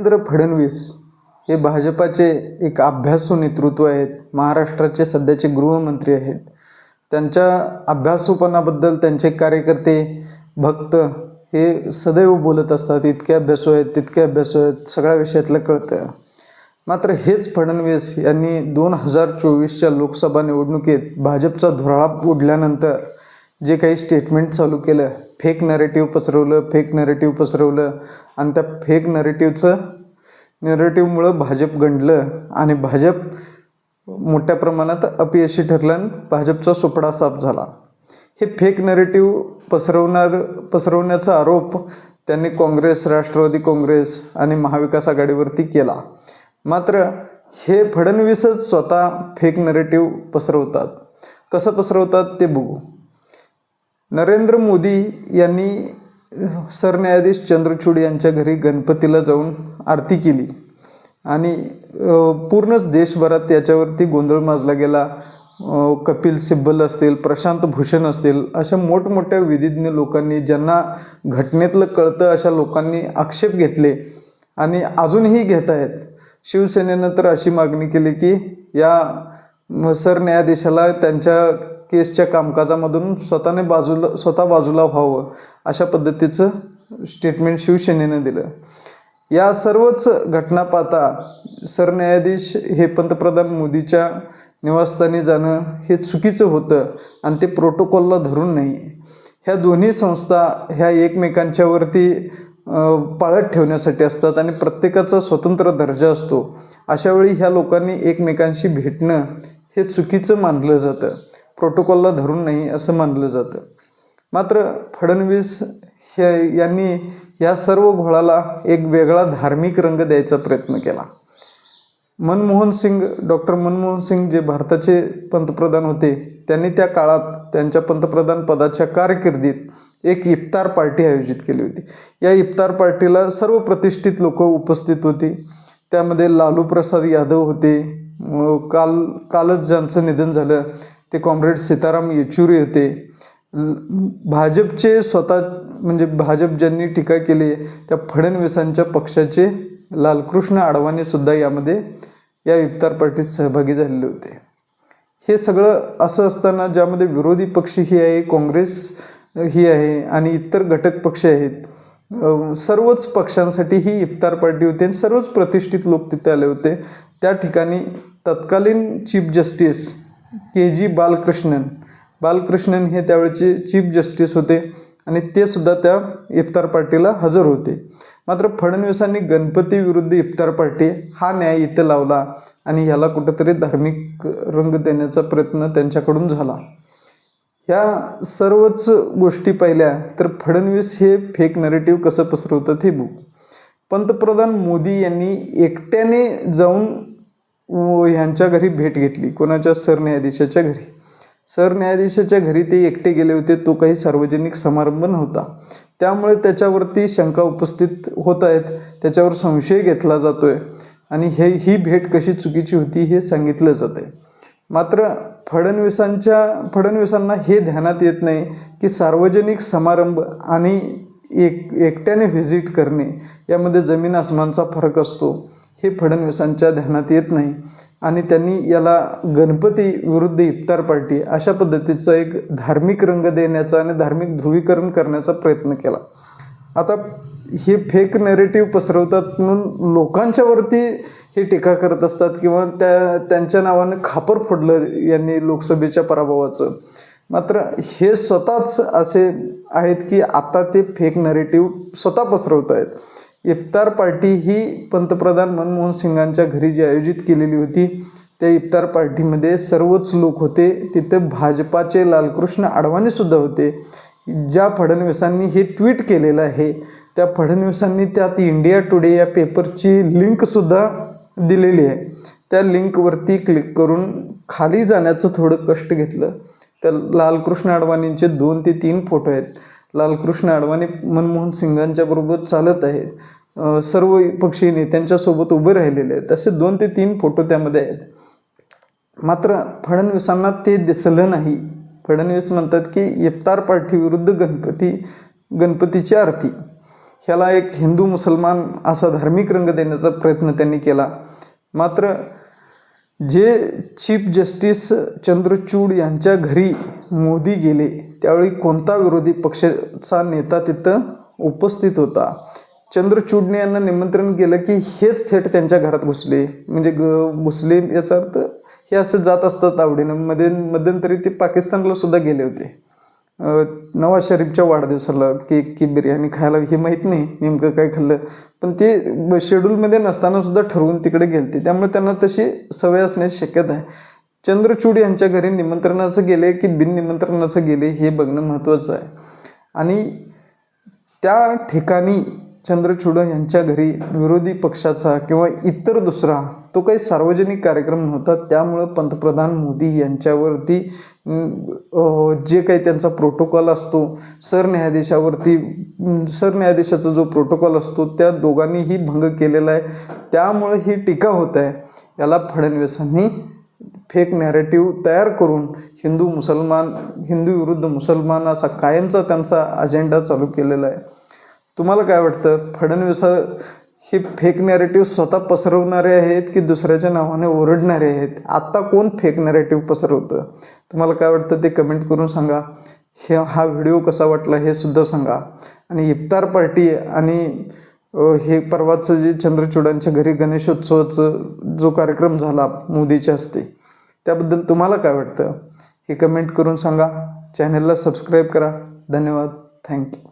देवेंद्र फडणवीस हे भाजपाचे एक अभ्यासू नेतृत्व आहेत महाराष्ट्राचे सध्याचे गृहमंत्री आहेत. त्यांच्या अभ्यासूपणाबद्दल त्यांचे कार्यकर्ते भक्त हे सदैव बोलत असतात इतके अभ्यासू आहेत तितके अभ्यासू आहेत सगळ्या विषयातलं कळतं मात्र हेच फडणवीस यांनी दोन हजार चोवीसच्या लोकसभा निवडणुकीत भाजपचा धुराळा उडल्यानंतर जे काही स्टेटमेंट चालू केलं फेक नरेटिव्ह पसरवलं फेक नरेटिव्ह पसरवलं. आणि त्या फेक नरेटिव्हचं नरेटिव्हमुळं भाजप गंडलं आणि भाजप मोठ्या प्रमाणात अपयशी ठरलं आणि भाजपचा सुपडा साफ झाला. हे फेक नरेटिव्ह पसरवणार पसरवण्याचा आरोप त्यांनी काँग्रेस राष्ट्रवादी काँग्रेस आणि महाविकास आघाडीवरती केला. मात्र हे फडणवीसच स्वतः फेक नरेटिव्ह पसरवतात. कसं पसरवतात ते बघू. नरेंद्र मोदी यांनी सरन्यायाधीश चंद्रचूड यांच्या घरी गणपतीला जाऊन आरती केली. आणि पूर्णच देशभरात याच्यावरती गोंधळ माजला गेला. कपिल सिब्बल असतील प्रशांत भूषण असतील अशा मोठमोठ्या विधिज्ञ लोकांनी ज्यांना घटनेतलं कळतं अशा लोकांनी आक्षेप घेतले आणि अजूनही घेत आहेत शिवसेनेनं तर अशी मागणी केली की या सरन्यायाधीशाला त्यांच्या केसच्या कामकाजामधून स्वतःने बाजूला स्वतः बाजूला व्हावं अशा पद्धतीचं स्टेटमेंट शिवसेनेनं दिलं. या सर्वच घटना पाहता सरन्यायाधीश हे पंतप्रधान मोदीच्या निवासस्थानी जाणं हे चुकीचं होतं आणि ते प्रोटोकॉलला धरून नाही. ह्या दोन्ही संस्था ह्या एकमेकांच्यावरती पाळत ठेवण्यासाठी असतात आणि प्रत्येकाचा स्वतंत्र दर्जा असतो. अशावेळी ह्या लोकांनी एकमेकांशी भेटणं हे चुकीचं मानलं जातं. प्रोटोकॉलला धरून नाही असं मानलं जातं. मात्र फडणवीस हे यांनी या सर्व घोळाला एक वेगळा धार्मिक रंग द्यायचा प्रयत्न केला. मनमोहन सिंग डॉक्टर मनमोहन सिंग जे भारताचे पंतप्रधान होते त्यांनी त्या काळात त्यांच्या पंतप्रधान पदाच्या कारकिर्दीत एक इफ्तार पार्टी आयोजित केली होती. या इफ्तार पार्टीला सर्व प्रतिष्ठित लोक उपस्थित होती. त्यामध्ये लालू प्रसाद यादव होते काल कालच ज्यांचं निधन झालं ते कॉम्रेड सीताराम येचुरी होते. भाजपचे स्वतः म्हणजे भाजप ज्यांनी टीका केली त्या फडणवीसांच्या पक्षाचे लालकृष्ण आडवाणीसुद्धा यामध्ये या इफ्तार पार्टीत सहभागी झालेले होते. हे सगळं असं असताना ज्यामध्ये विरोधी पक्ष ही आहे काँग्रेस ही आहे आणि इतर घटक पक्ष आहेत सर्वच पक्षांसाठी ही इफ्तार पार्टी होती आणि सर्वच प्रतिष्ठित लोक तिथे आले होते. त्या ठिकाणी तत्कालीन chief justice K G Balakrishnan Balakrishnan हे त्यावेळेचे चीफ जस्टिस होते आणि ते सुद्धा त्या इफ्तार पार्टीला हजर होते. मात्र फडणवीसांनी गणपती विरुद्ध इफ्तार पार्टी हा न्याय इथं लावला आणि ह्याला कुठंतरी धार्मिक रंग देण्याचा प्रयत्न त्यांच्याकडून झाला. ह्या सर्वच गोष्टी पाहिल्या तर फडणवीस हे फेक नरेटिव्ह कसं पसरवतात हे बघू. पंतप्रधान मोदी यांनी एकट्याने जाऊन ह्यांच्या घरी भेट घेतली. कोणाच्या सरन्यायाधीशाच्या घरी? सरन्यायाधीशाच्या घरी ते एकटे गेले होते. तो काही सार्वजनिक समारंभ नव्हता. त्यामुळे त्याच्यावरती शंका उपस्थित होत आहेत. त्याच्यावर संशय घेतला जातो आहे आणि हे ही भेट कशी चुकीची होती हे सांगितलं जात आहे मात्र फडणवीसांच्या फडणवीसांना हे ध्यानात येत नाही की सार्वजनिक समारंभ आणि एक एकट्याने व्हिजिट करणे यामध्ये जमीन आसमानचा फरक असतो. हे फडणवीसांच्या ध्यानात येत नाही. आणि त्यांनी याला गणपती विरुद्ध इफ्तार पार्टी अशा पद्धतीचा एक धार्मिक रंग देण्याचा आणि धार्मिक ध्रुवीकरण करण्याचा प्रयत्न केला. आता हे फेक नेरेटिव्ह पसरवतात म्हणून लोकांच्यावरती हे टीका करत असतात किंवा त्या त्यांच्या नावानं खापर फोडलं यांनी लोकसभेच्या पराभवाचं. मात्र हे स्वतःच असे आहेत की आता ते फेक नरेटिव्ह स्वतः पसरवत आहेत इफ्तार पार्टी ही पंतप्रधान मनमोहन सिंगांच्या घरी जी आयोजित केलेली होती त्या इफ्तार पार्टीमध्ये सर्वच लोक होते. तिथे भाजपाचे लालकृष्ण आडवाणीसुद्धा होते. ज्या फडणवीसांनी हे ट्विट केलेलं आहे त्या फडणवीसांनी त्यात इंडिया टुडे या पेपरची लिंकसुद्धा दिलेली आहे. त्या लिंकवरती क्लिक करून खाली जाण्याचं थोडं कष्ट घेतलं. तर लालकृष्ण अडवाणींचे दोन ते तीन फोटो आहेत. लालकृष्ण अडवाणी मनमोहन सिंगांच्याबरोबर चालत आहेत. सर्व पक्षी नेत्यांच्यासोबत उभे राहिलेले आहेत. असे दोन ते तीन फोटो त्यामध्ये आहेत. मात्र फडणवीसांना ते दिसलं नाही. फडणवीस म्हणतात की इफ्तार पार्टीविरुद्ध गणपती गणपतीची आरती. ह्याला एक हिंदू मुसलमान असा धार्मिक रंग देण्याचा प्रयत्न त्यांनी केला. मात्र जे चीफ जस्टिस चंद्रचूड यांच्या घरी मोदी गेले त्यावेळी कोणता विरोधी पक्षाचा नेता तिथं उपस्थित होता? चंद्रचूडने यांना निमंत्रण केलं की हेच थेट त्यांच्या घरात घुसले. म्हणजे ग घुसले याचा अर्थ हे असं जात असतात आवडीनं. मध्ये मध्यंतरी ते पाकिस्तानला सुद्धा गेले होते. नवाज शरीफच्या वाढदिवसाला केक की बिर्याणी खायला हे माहीत नाही नेमकं काय खाल्लं. पण ते शेड्यूलमध्ये नसताना सुद्धा ठरवून तिकडे गेलते. त्यामुळे त्यांना तशी सवय असण्याची शक्यता आहे. चंद्रचूड यांच्या घरी निमंत्रणाचं गेले की बिननिमंत्रणाचं गेले हे बघणं महत्त्वाचं आहे. आणि त्या ठिकाणी चंद्रचूड यांच्या घरी विरोधी पक्षाचा किंवा इतर दुसरा तो काही सार्वजनिक कार्यक्रम नव्हता. त्यामुळं पंतप्रधान मोदी यांच्यावरती जे काही त्यांचा प्रोटोकॉल असतो सरन्यायाधीशावरती सरन्यायाधीशाचा जो प्रोटोकॉल असतो त्या दोघांनीही भंग केलेला आहे. त्यामुळं ही टीका होत आहे. याला फडणवीसांनी फेक नॅरेटिव्ह तयार करून हिंदू मुसलमान हिंदू विरुद्ध मुसलमान असा कायमचा त्यांचा अजेंडा चालू केलेला आहे. तुम्हाला काय वाटतं? फडणवीस हे फेक नॅरेटिव्ह स्वतः पसरवणारे आहेत की दुसऱ्याच्या नावाने ओरडणारे आहेत? आत्ता कोण फेक नॅरेटिव्ह पसरवतं? तुम्हाला काय वाटतं ते कमेंट करून सांगा. हे हा व्हिडिओ कसा वाटला हे सुद्धा सांगा. आणि इफ्तार पार्टी आणि हे परवाचं जे चंद्रचूडांच्या घरी गणेशोत्सवाचं जो कार्यक्रम झाला मोदीच्या हस्ते त्याबद्दल तुम्हाला काय वाटतं? हे कमेंट करून सांगा. चॅनलला सबस्क्राईब करा. धन्यवाद. थँक्यू